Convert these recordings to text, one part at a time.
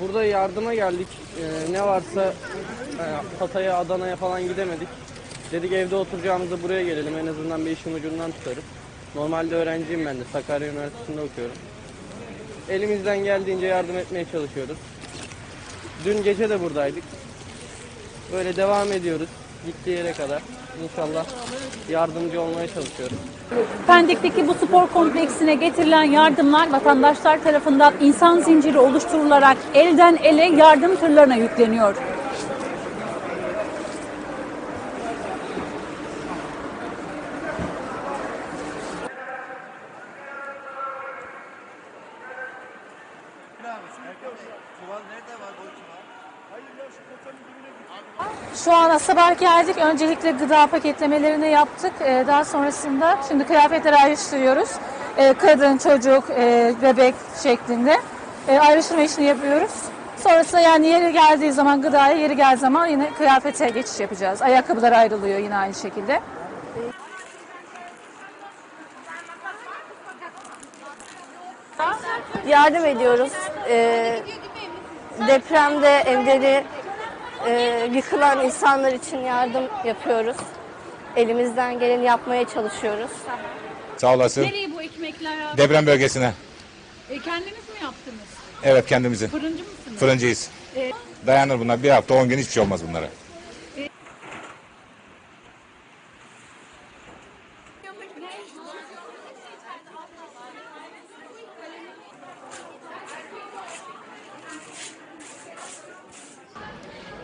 Burada yardıma geldik. Ee, ne varsa e, Hatay'a, Adana'ya falan gidemedik. Dedik evde oturacağımızda buraya gelelim. En azından bir işin ucundan tutarız. Normalde öğrenciyim ben de. Sakarya Üniversitesi'nde okuyorum. Elimizden geldiğince yardım etmeye çalışıyoruz. Dün gece de buradaydık. Böyle devam ediyoruz. Gittiği yere kadar. İnşallah yardımcı olmaya çalışıyoruz. Pendik'teki bu spor kompleksine getirilen yardımlar vatandaşlar tarafından insan zinciri oluşturularak elden ele yardım tırlarına yükleniyor. Şu an sabah geldik. Öncelikle gıda paketlemelerini yaptık. Ee, Daha sonrasında şimdi kıyafetleri ayrıştırıyoruz. Ee, Kadın, çocuk, e, bebek şeklinde e, ayrıştırma işini yapıyoruz. Sonrasında yani yeri geldiği zaman gıdaya, yeri geldiği zaman yine kıyafete geçiş yapacağız. Ayakkabılar ayrılıyor yine aynı şekilde. yardım ediyoruz. Ee, depremde evleri e, yıkılan insanlar için yardım yapıyoruz. Elimizden geleni yapmaya çalışıyoruz. Sağ olasın. Nereye bu ekmekler abi? Deprem bölgesine. E, kendiniz mi yaptınız? Evet kendimizin. Fırıncı mısınız? Fırıncıyız. Dayanır bunlar. Bir hafta on gün hiçbir şey olmaz bunlara.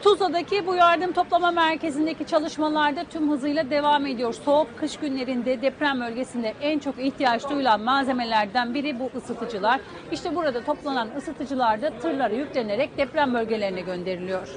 Tuzla'daki bu yardım toplama merkezindeki çalışmalarda tüm hızıyla devam ediyor. Soğuk kış günlerinde deprem bölgesinde en çok ihtiyaç duyulan malzemelerden biri bu ısıtıcılar. İşte burada toplanan ısıtıcılar da tırlara yüklenerek deprem bölgelerine gönderiliyor.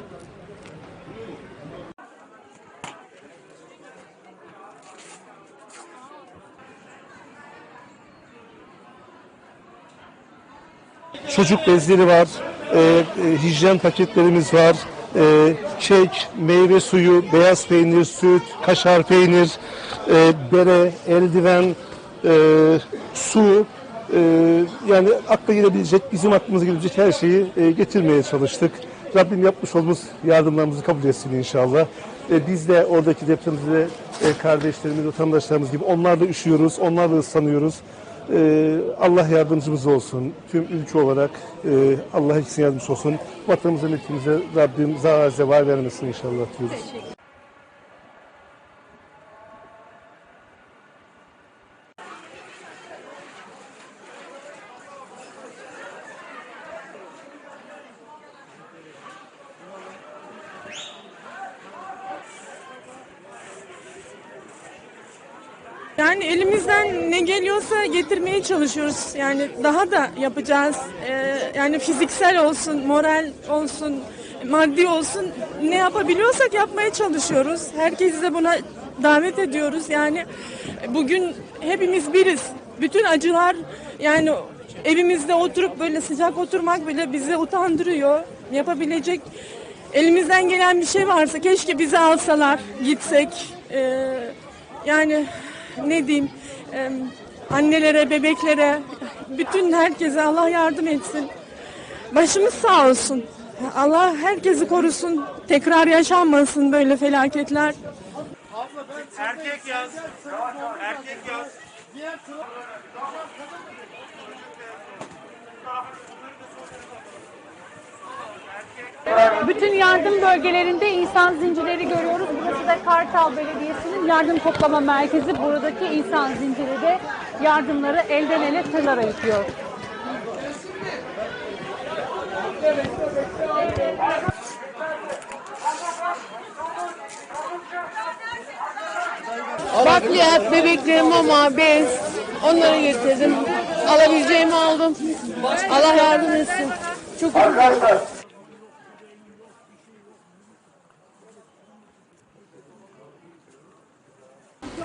çocuk bezleri var, e, e, hijyen paketlerimiz var, e, kek, meyve suyu, beyaz peynir, süt, kaşar peynir, e, bere, eldiven, e, su, e, yani akla gelebilecek, bizim aklımıza gelebilecek her şeyi e, getirmeye çalıştık. Rabbim yapmış olduğumuz yardımlarımızı kabul etsin inşallah. E, biz de oradaki depremde e, kardeşlerimiz, vatandaşlarımız gibi onlar da üşüyoruz, onlar da ıslanıyoruz. Ee, Allah yardımcımız olsun. Tüm ülke olarak e, Allah ikisine yardımcısı olsun. Vatanımıza, milletimize Rabbim zarar zeval vermesin inşallah diyoruz. Yani elimizden ne geliyorsa getirmeye çalışıyoruz. Yani daha da yapacağız. Ee, yani fiziksel olsun, moral olsun, maddi olsun ne yapabiliyorsak yapmaya çalışıyoruz. Herkesi de buna davet ediyoruz. Yani bugün hepimiz biriz. Bütün acılar yani evimizde oturup böyle sıcak oturmak bile bizi utandırıyor. Yapabilecek elimizden gelen bir şey varsa keşke bizi alsalar, gitsek. Ee, yani ne diyeyim e, annelere, bebeklere, bütün herkese Allah yardım etsin. Başımız sağ olsun. Allah herkesi korusun. Tekrar yaşanmasın böyle felaketler. Erkek yaz. Erkek yaz. Bütün yardım bölgelerinde insan zincirleri görüyoruz. Burası da Kartal Belediyesi'nin yardım toplama merkezi. Buradaki insan zinciri de yardımları elden ele tırlara yüklüyor. Bakliyat, bebeklerim, mama, bez onları getirdim. Alabileceğimi aldım. Allah yardım etsin. Çok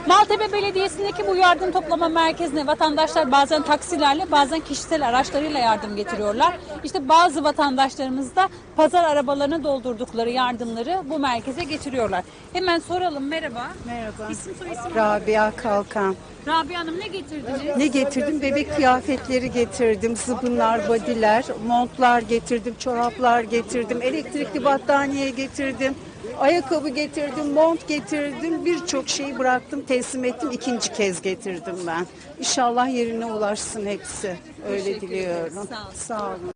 Maltepe Belediyesi'ndeki bu yardım toplama merkezine vatandaşlar bazen taksilerle bazen kişisel araçlarıyla yardım getiriyorlar. İşte bazı vatandaşlarımız da pazar arabalarına doldurdukları yardımları bu merkeze getiriyorlar. Hemen soralım merhaba. Merhaba. İsim soy isim. Rabia Kalkan. Rabia Hanım ne getirdiniz? Ne getirdim? Bebek kıyafetleri getirdim. Zıbınlar, badiler, montlar getirdim, çoraplar getirdim, elektrikli battaniye getirdim. Ayakkabı getirdim, mont getirdim. Birçok şeyi bıraktım, teslim ettim. İkinci kez getirdim ben. İnşallah yerine ulaşsın hepsi. Öyle diliyorum. Sağ olun.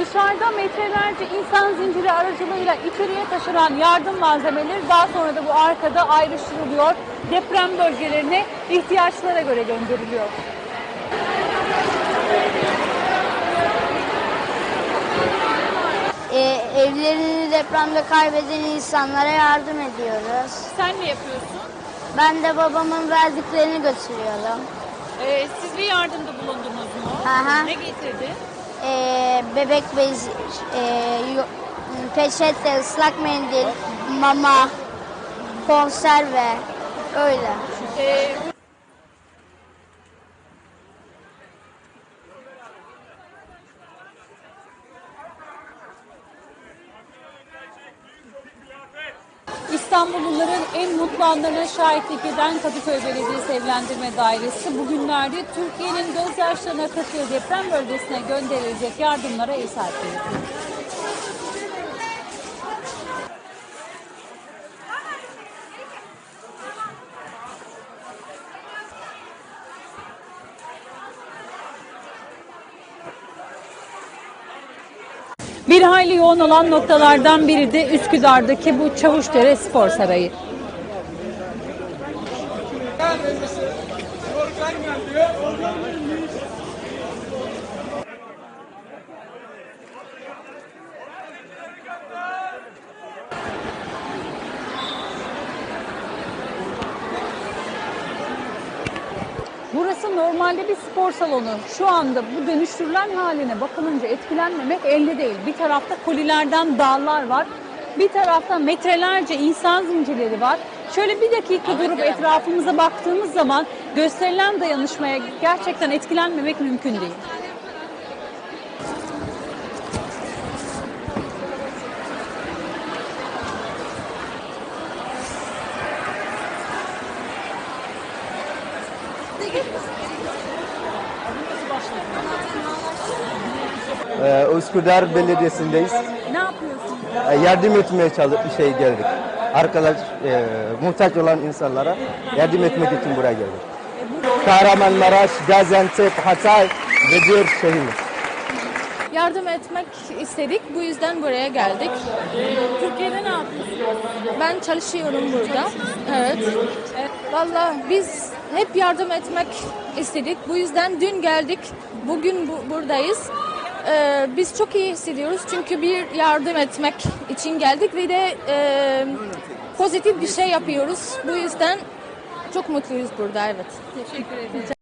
Dışarıda metrelerce insan zinciri aracılığıyla içeriye taşınan yardım malzemeleri daha sonra da bu arkada ayrıştırılıyor. Deprem bölgelerine ihtiyaçlara göre gönderiliyor. Ee, evlerini depremde kaybeden insanlara yardım ediyoruz. Sen ne yapıyorsun? Ben de babamın verdiklerini götürüyorum. Ee, siz bir yardımda bulundunuz mu? Aha. Ne getirdin? Ee, bebek bezi, e, peçete, ıslak mendil, mama, konserve, öyle. Ee, İstanbulluların en mutlu anlarına şahitlik eden Kadıköy Belediyesi Evlendirme Dairesi bugünlerde Türkiye'nin gözyaşlarına akıttığı deprem bölgesine gönderilecek yardımlara ev sahipliği yapıyor. Bir hayli yoğun olan noktalardan biri de Üsküdar'daki bu Çavuşdere Spor Sarayı. Normalde bir spor salonu. Şu anda bu dönüştürülen haline bakılınca etkilenmemek elde değil. Bir tarafta kolilerden dağlar var. Bir tarafta metrelerce insan zincirleri var. Şöyle bir dakika durup etrafımıza baktığımız zaman gösterilen dayanışmaya gerçekten etkilenmemek mümkün değil. Ee, Üsküdar Belediyesi'ndeyiz. Ne yapıyorsun? Ee, yardım etmeye çalış şey geldik. Arkadaş e, muhtaç olan insanlara yardım etmek için buraya geldik. Kahramanmaraş, Gaziantep, Hatay ve diğer şehirler. Yardım etmek istedik. Bu yüzden buraya geldik. Türkiye'de ne yapıyorsun? Ben çalışıyorum burada. Evet. Valla biz hep yardım etmek istedik. Bu yüzden dün geldik. Bugün bu- buradayız. Ee, biz çok iyi hissediyoruz çünkü bir yardım etmek için geldik ve de e, pozitif bir şey yapıyoruz. Bu yüzden çok mutluyuz burada evet. Teşekkür ederim.